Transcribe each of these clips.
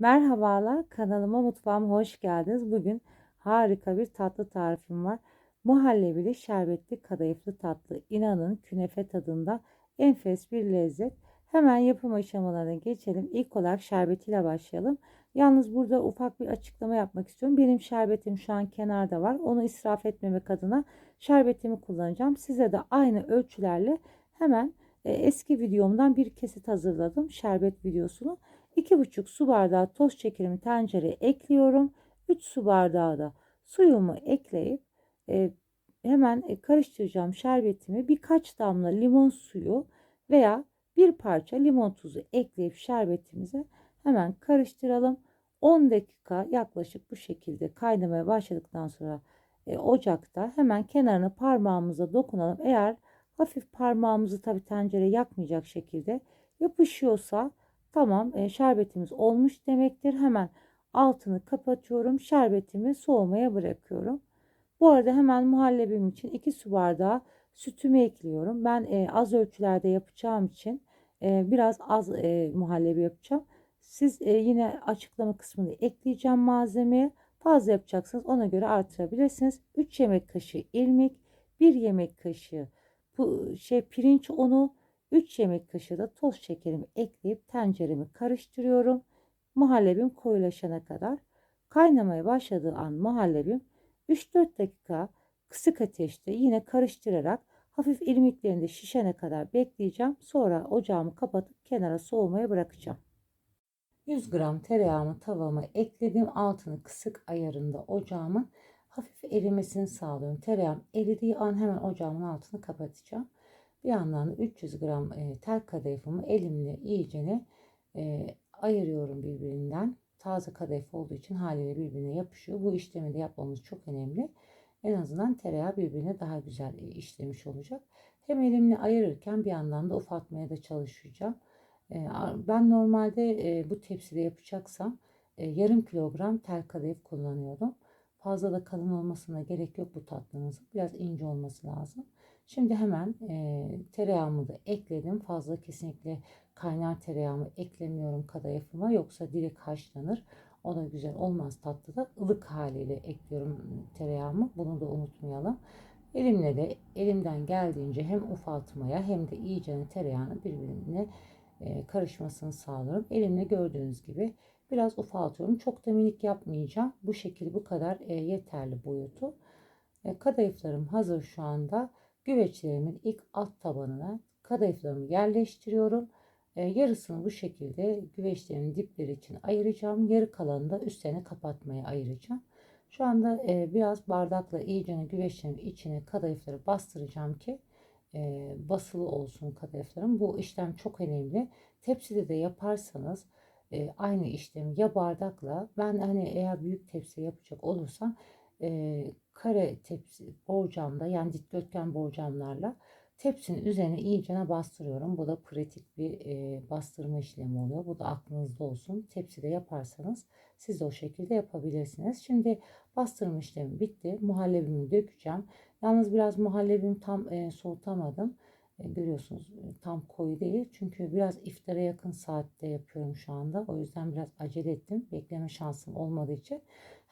Merhabalar, kanalıma mutfağıma hoş geldiniz. Bugün harika bir tatlı tarifim var. Muhallebili şerbetli kadayıflı tatlı. İnanın künefe tadında enfes bir lezzet. Hemen yapım aşamalarına geçelim. İlk olarak şerbetiyle başlayalım. Yalnız burada ufak bir açıklama yapmak istiyorum. Benim şerbetim şu an kenarda var. Onu israf etmemek adına şerbetimi kullanacağım. Size de aynı ölçülerle hemen e, eski videomdan bir kesit hazırladım. Şerbet videosunu. 2,5 su bardağı toz şekerimi tencereye ekliyorum. 3 su bardağı da suyumu ekleyip e, hemen e, karıştıracağım şerbetimi. Birkaç damla limon suyu veya bir parça limon tuzu ekleyip şerbetimize hemen karıştıralım. 10 dakika yaklaşık bu şekilde kaynamaya başladıktan sonra e, ocakta hemen kenarını parmağımıza dokunalım. Eğer hafif parmağımızı tabi tencere yakmayacak şekilde yapışıyorsa Tamam e, şerbetimiz olmuş demektir. Hemen altını kapatıyorum. Şerbetimi soğumaya bırakıyorum. Bu arada hemen muhallebim için 2 su bardağı sütümü ekliyorum. Ben e, az ölçülerde yapacağım için e, biraz az e, muhallebi yapacağım. Siz e, yine açıklama kısmını ekleyeceğim malzemeye. Fazla yapacaksınız ona göre artırabilirsiniz. 3 yemek kaşığı irmik, 1 yemek kaşığı bu şey pirinç unu, 3 yemek kaşığı da toz şekerimi ekleyip tenceremi karıştırıyorum. Muhallebim koyulaşana kadar. Kaynamaya başladığı an muhallebim 3-4 dakika kısık ateşte yine karıştırarak hafif irmiklerinde şişene kadar bekleyeceğim. Sonra ocağımı kapatıp kenara soğumaya bırakacağım. 100 gram tereyağımı tavama ekledim. Altını kısık ayarında ocağımın hafif erimesini sağlıyorum. Tereyağım eridiği an hemen ocağımın altını kapatacağım. Bir yandan da 300 gram e, tel kadayıfımı elimle iyicene e, ayırıyorum birbirinden. Taze kadayıf olduğu için haliyle birbirine yapışıyor. Bu işlemi de yapmamız çok önemli. En azından tereyağı birbirine daha güzel e, işlemiş olacak. Hem elimle ayırırken bir yandan da ufaltmaya da çalışacağım. E, ben normalde e, bu tepside yapacaksam yarım kilogram tel kadayıf kullanıyordum. Fazla da kalın olmasına gerek yok bu tatlımızın. Biraz ince olması lazım. Şimdi hemen e, tereyağımı da ekledim. Fazla kesinlikle kaynar tereyağımı eklemiyorum kadayıfıma. Yoksa direkt haşlanır. O da güzel olmaz tatlıda. ılık haliyle ekliyorum tereyağımı. Bunu da unutmayalım. Elimle de elimden geldiğince hem ufaltmaya hem de iyice tereyağını birbirine e, karışmasını sağlıyorum. Elimle gördüğünüz gibi biraz ufaltıyorum. Çok da minik yapmayacağım. Bu şekilde bu kadar e, yeterli boyutu. E, kadayıflarım hazır şu anda. Güveçlerimin ilk alt tabanına kadayıflarımı yerleştiriyorum. E, yarısını bu şekilde güveçlerin dipleri için ayıracağım. Yarı kalanını da üstlerine kapatmaya ayıracağım. Şu anda e, biraz bardakla iyice güveçlerin içine kadayıfları bastıracağım ki e, basılı olsun kadayıflarım. Bu işlem çok önemli. Tepside de yaparsanız e, aynı işlemi ya bardakla ben hani eğer büyük tepsi yapacak olursam e, kare tepsi borcamda yani dikdörtgen borcamlarla tepsinin üzerine iyicene bastırıyorum. Bu da pratik bir e, bastırma işlemi oluyor. Bu da aklınızda olsun. Tepside yaparsanız siz de o şekilde yapabilirsiniz. Şimdi bastırma işlemi bitti. Muhallebimi dökeceğim. Yalnız biraz muhallebimi tam e, soğutamadım. E, görüyorsunuz tam koyu değil. Çünkü biraz iftara yakın saatte yapıyorum şu anda. O yüzden biraz acele ettim. Bekleme şansım olmadığı için.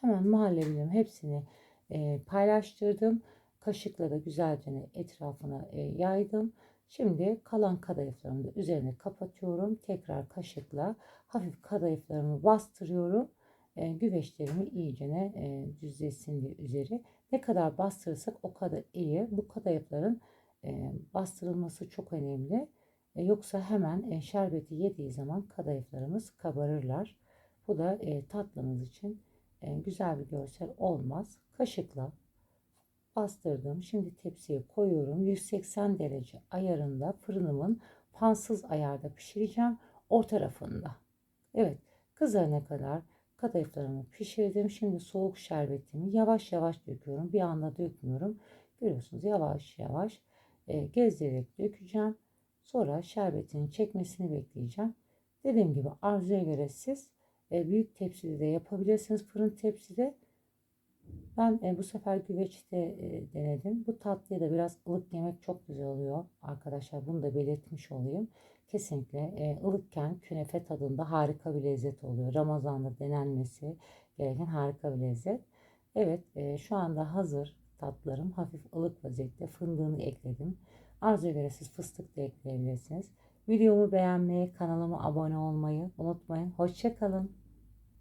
Hemen muhallebilerin hepsini e, paylaştırdım. Kaşıkla da güzelce etrafına e, yaydım. Şimdi kalan kadayıflarımı da üzerine kapatıyorum. Tekrar kaşıkla hafif kadayıflarımı bastırıyorum. E, güveçlerimi iyice e, düzlesin diye üzeri. Ne kadar bastırırsak o kadar iyi. Bu kadayıfların e, bastırılması çok önemli. E, yoksa hemen e, şerbeti yediği zaman kadayıflarımız kabarırlar. Bu da e, tatlımız için e, güzel bir görsel olmaz. Kaşıkla bastırdım. Şimdi tepsiye koyuyorum. 180 derece ayarında fırınımın pansız ayarda pişireceğim. O tarafında. Evet kızarana kadar kadayıflarımı pişirdim. Şimdi soğuk şerbetimi yavaş yavaş döküyorum. Bir anda dökmüyorum. Görüyorsunuz yavaş yavaş e, gezdirerek dökeceğim. Sonra şerbetinin çekmesini bekleyeceğim. Dediğim gibi arzuya göre siz e, büyük tepside de yapabilirsiniz. Fırın tepside. Ben e, bu sefer güveçte denedim. Bu tatlıya da biraz ılık yemek çok güzel oluyor. Arkadaşlar bunu da belirtmiş olayım. kesinlikle ılıkken künefe tadında harika bir lezzet oluyor. Ramazan'da denenmesi gereken harika bir lezzet. Evet şu anda hazır tatlarım hafif ılık vaziyette fındığını ekledim. Arzuya göre siz fıstık da ekleyebilirsiniz. Videomu beğenmeyi, kanalıma abone olmayı unutmayın. Hoşçakalın.